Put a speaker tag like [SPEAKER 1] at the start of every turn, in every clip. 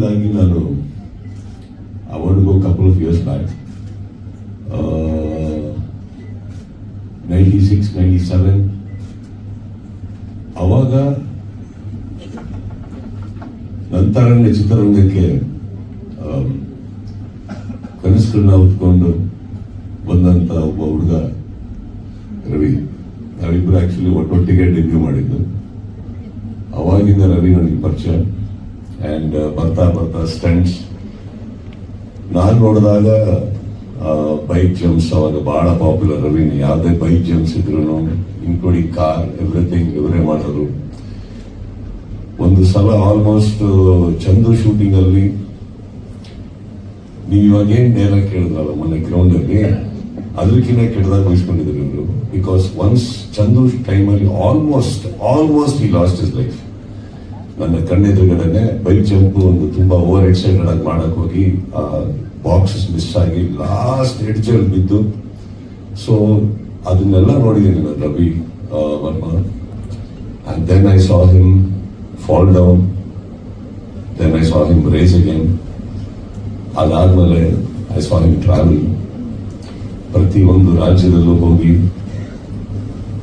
[SPEAKER 1] ಮೊದಲನೇದಾಗಿ ನಾನು I go couple of years back ninety six ninety seven ಅವಾಗ ನಂತರನೇ ಚಿತ್ರರಂಗಕ್ಕೆ um, ಕನಸುಗಳನ್ನ ಹೊತ್ಕೊಂಡು ಬಂದಂಥ ಒಬ್ಬ ಹುಡುಗ, ರವಿ. ನಾವಿಬ್ಬರು ಆ್ಯಕ್ಚುಲಿ ಒಟ್ಟೊಟ್ಟಿಗೆ ಡೆಬ್ಯೂ ಮಾಡಿದ್ದು. ಅವಾಗಿಂದ ರವಿ ನನಗೆ ಪರಿಚಯ. ಆ್ಯಂಡ್ ಬರ್ತಾ ಬರ್ತಾ ಸ್ಟಂಟ್ಸ್ ನಾನು ನೋಡಿದಾಗ ಬೈಕ್ ಜಂಪ್ಸ್ ಅವಾಗ ಭಾಳ ಪಾಪ್ಯುಲರ್ ಅವೇನು ಯಾವುದೇ ಬೈಕ್ ಜಂಪ್ಸ್ ಇದ್ರು ಇನ್ಕ್ಲೂಡಿಂಗ್ ಕಾರ್ ಎವ್ರಿಥಿಂಗ್ ಇವರೇ ಮಾಡೋರು ಒಂದು ಸಲ ಆಲ್ಮೋಸ್ಟ್ ಚಂದು ಶೂಟಿಂಗ್ ಅಲ್ಲಿ, ನೀವು ಇವಾಗ ಏನ್ ಡೈಲಾಗ್ ಕೇಳಿದ್ರಲ್ಲ ಮೊನ್ನೆ ಗ್ರೌಂಡ್ ಅಲ್ಲಿ ಅದಕ್ಕಿಂತ ಕೆಟ್ಟದಾಗ ವಹಿಸ್ಕೊಂಡಿದ್ರು ಇವರು. ಬಿಕಾಸ್ ಒನ್ಸ್ ಚಂದು ಟೈಮಲ್ಲಿ almost almost he lost his life ನನ್ನ ಕಣ್ಣೆದುರುಗಡೆ ಬೈಕ್ ಜಂಪ್ ಒಂದು ತುಂಬಾ ಓವರ್ ಎಕ್ಸೈಟೆಡ್ ಆಗಿ ಮಾಡಕ್ ಹೋಗಿ ಬಾಕ್ಸಸ್ ಮಿಸ್ ಆಗಿ ಲಾಸ್ಟ್ ಎಡ್ಜಲ್ಲಿ ಬಿದ್ದು ಸೊ ಅದನ್ನೆಲ್ಲ ನೋಡಿದ್ದೀನಿ ನಾನು Ravi Varma. And then I saw him fall down then I saw him race again ಅದಾದ್ಮೇಲೆ ಐ ಸಾ ಹಿಮ್ ಟ್ರಾವೆಲ್ ಪ್ರತಿ ಒಂದು ರಾಜ್ಯದಲ್ಲೂ ಹೋಗಿ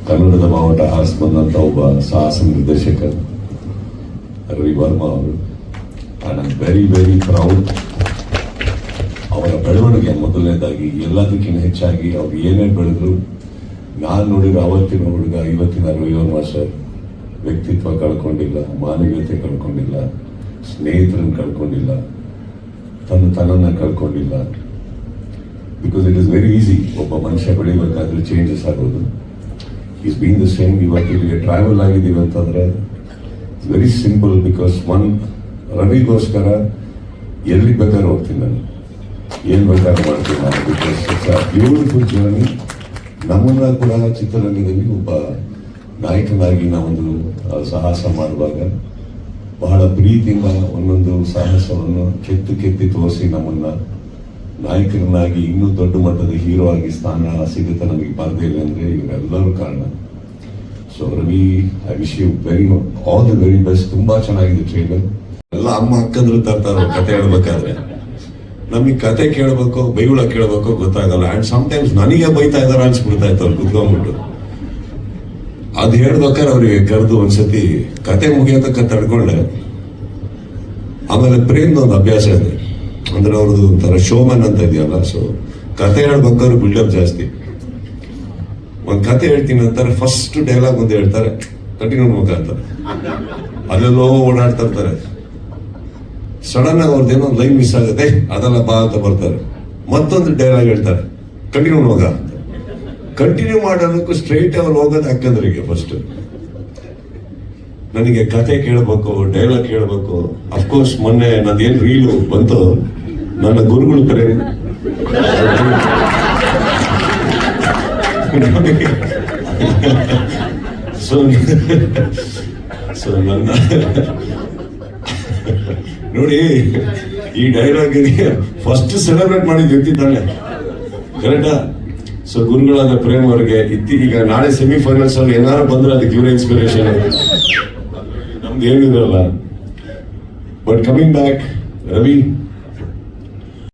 [SPEAKER 1] ಕನ್ನಡದ ಬಾವುಟ ಹಾರಿಸ್ಬಂದಂತ ಒಬ್ಬ ಸಾಹಸ ನಿರ್ದೇಶಕ. ರವಿ ವರ್ಮಾ ಅವರು and I very very proud ಅವರ ಬೆಳವಣಿಗೆ ಮೊದಲನೇದಾಗಿ, ಎಲ್ಲದಕ್ಕಿಂತ ಹೆಚ್ಚಾಗಿ ಅವ್ರು ಏನೇ ಬೆಳೆದ್ರು, ನಾನು ನೋಡಿದ ಅವತ್ತಿನ ಹುಡುಗ ಇವತ್ತಿನ ರವಿ ವರ್ಮಾ ಸರ್ ವ್ಯಕ್ತಿತ್ವ ಕಳ್ಕೊಂಡಿಲ್ಲ, ಮಾನವೀಯತೆ ಕಳ್ಕೊಂಡಿಲ್ಲ, ಸ್ನೇಹಿತರನ್ನು ಕಳ್ಕೊಂಡಿಲ್ಲ, ತನ್ನ ತನ್ನ ಕಳ್ಕೊಂಡಿಲ್ಲ. Because it is very easy ಒಬ್ಬ ಮನುಷ್ಯ ಬೆಳಿಬೇಕಾದ್ರೆ ಚೇಂಜಸ್ ಆಗೋದು. ಈಸ್ ಬೀನ್ ದ ಸೇಮ್ ಇವತ್ತು ಇಲ್ಲಿಗೆ ಟ್ರಾವೆಲ್ ಆಗಿದ್ದೀವಿ ಅಂತಂದರೆ ವೆರಿ ಸಿಂಪಲ್ ಬಿಕಾಸ್ ಒನ್ ರವಿಗೋಸ್ಕರ ಎಲ್ಲಿ ಬೇಕಾದ್ರೆ ಹೋಗ್ತೀನಿ ನಾನು. ಏನ್ ಬೇಕಾದ್ರೂ ಮಾಡ್ತೀನಿ ನಾನು because it's a beautiful journey ನಮ್ಮನ್ನ ಕೂಡ ಚಿತ್ರರಂಗದಲ್ಲಿ ಒಬ್ಬ ನಾಯಕನಾಗಿ ನಾವೊಂದು ಸಾಹಸ ಮಾಡುವಾಗ ಬಹಳ ಪ್ರೀತಿಯಿಂದ ಒಂದೊಂದು ಸಾಹಸವನ್ನು ಕೆತ್ತು ಕೆತ್ತಿ ತೋರಿಸಿ ನಮ್ಮನ್ನ ನಾಯಕರನ್ನಾಗಿ ಇನ್ನೂ ದೊಡ್ಡ ಮಟ್ಟದ ಹೀರೋ ಆಗಿ ಸ್ಥಾನ ಸಿಗುತ್ತೆ ನಮಗೆ ಬರದೇ ಇಲ್ಲ ಅಂದರೆ ಇವರೆಲ್ಲರೂ ಕಾರಣ. So Ravi I wish you very all the very best ತುಂಬಾ ಚೆನ್ನಾಗಿದೆ ಟ್ರೈಲರ್ ಎಲ್ಲ ಅಮ್ಮ ಅಕ್ಕಂದ್ರು ತರ್ತಾರ ಕತೆ ಹೇಳ್ಬೇಕಾದ್ರೆ. ನಮಗೆ ಕತೆ ಕೇಳಬೇಕು, ಬೈಗುಳ ಕೇಳಬೇಕು ಗೊತ್ತಾಗಲ್ಲ. ಅಂಡ್ ಟೈಮ್ಸ್ ನನಗೆ ಬೈತಾ ಇದ್ದಾರೆ ಅನ್ಸ್ಬಿಡ್ತಾ ಇತ್ತು ಅವ್ರು ಕುತ್ಕೊಂಡ್ಬಿಟ್ಟು. ಅದು ಹೇಳ್ಬೇಕಾದ್ರೆ ಅವ್ರಿಗೆ ಕರೆದು ಒಂದ್ಸತಿ ಕತೆ ಮುಗಿಯೋ ತನಕ ತಡ್ಕೊಂಡೆ. ಆಮೇಲೆ ಪ್ರೇಮ್ದು ಒಂದು ಅಭ್ಯಾಸ ಇದೆ. ಅಂದ್ರೆ ಅವ್ರದ್ದು ಒಂಥರ ಶೋಮನ್ ಅಂತ ಇದೆಯಲ್ಲ ಸೊ ಕತೆ ಹೇಳ್ಬೇಕಾದ್ರೆ ಬಿಲ್ಡಪ್ ಜಾಸ್ತಿ. ಒಂದ್ ಕತೆ ಹೇಳ್ತೀನಿ ಅಂತಾರೆ ಫಸ್ಟ್ ಡೈಲಾಗ್ ಒಂದು ಹೇಳ್ತಾರೆ ಕಂಟಿನ್ಯೂ ಮುಖ ಅಂತ ಅಲ್ಲೆಲ್ಲೋ ಓಡಾಡ್ತಾ ಇರ್ತಾರೆ. ಸಡನ್ ಆಗಿ ಅವ್ರದ್ದು ಏನೋ ಲೈನ್ ಮಿಸ್ ಆಗುತ್ತೆ ಅದಲ್ಲ ಬಾ ಅಂತ ಬರ್ತಾರೆ. ಮತ್ತೊಂದು ಡೈಲಾಗ್ ಹೇಳ್ತಾರೆ ಕಂಟಿನ್ಯೂ ಹೋಗ ಕಂಟಿನ್ಯೂ ಮಾಡೋದಕ್ಕೂ ಸ್ಟ್ರೈಟ್ ಅವ್ರು ಹೋಗೋದು ಅಕ್ಕಂದ್ರಿಗೆ ಫಸ್ಟ್ ನನಗೆ ಕತೆ ಕೇಳಬೇಕು ಡೈಲಾಗ್ ಕೇಳಬೇಕು. ಅಫ್ಕೋರ್ಸ್ ಮೊನ್ನೆ ನಂದೇನು ರೀಲು ಬಂತು, ನನ್ನ ಗುರುಗಳು ಕರೆ. ಸೊ ನೋಡಿ, ಈ ಡೈಲಾಗ್ ಫಸ್ಟ್ ಸೆಲೆಬ್ರೇಟ್ ಮಾಡಿದ ವ್ಯಕ್ತಿ ತಾನೆ? ಕರೆಕ್ಟಾ ಸೊ ಗುರುಗಳಾದ ಪ್ರೇಮ್ ಅವ್ರಿಗೆ ಇತ್ತಿ, ಈಗ ನಾಳೆ ಸೆಮಿಫೈನಲ್ಸ್ ಅಲ್ಲಿ ಏನಾರು ಬಂದ್ರೆ ಅದಕ್ಕೆ ಇವರ ಇನ್ಸ್ಪಿರೇಷನ್ ನಮ್ದು ಏನಿರಲ್ಲ ಬಟ್ ಕಮಿಂಗ್ ಬ್ಯಾಕ್ ರವಿ